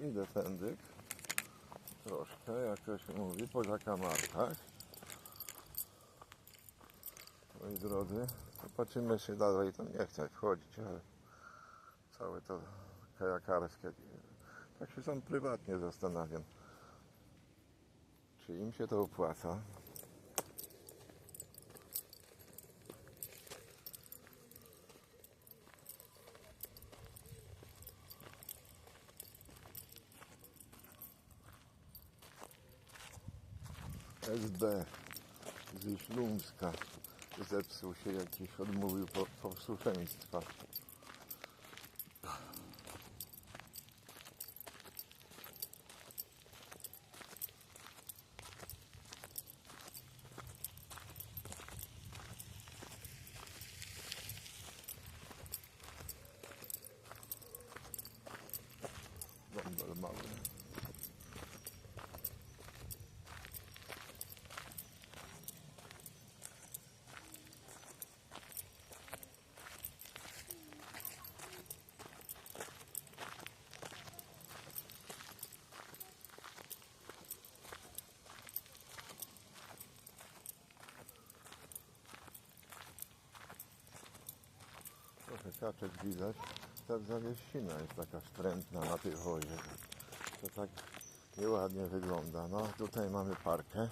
i defendyk. Troszkę, jak to się mówi, po zakamarkach. Moi drodzy, zobaczymy się dalej. To nie chcę wchodzić, ale całe to kajakarskie. Tak się sam prywatnie zastanawiam. Czy im się to opłaca? SB z Ślumska zepsuł się jakiś, odmówił po, posłuszeństwa. Bąbel mały. Trochę kaczek widać. Ta zawieścina jest taka wstrętna na tej wozie. To tak nieładnie wygląda. No tutaj mamy parkę.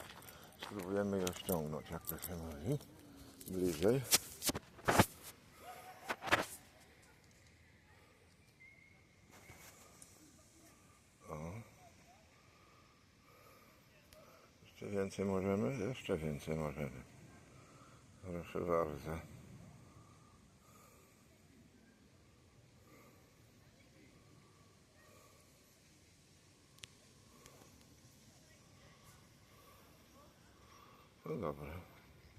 Spróbujemy ją ściągnąć, jak to się mówi. Bliżej. Jeszcze więcej możemy? Jeszcze więcej możemy. Proszę bardzo. Dobra.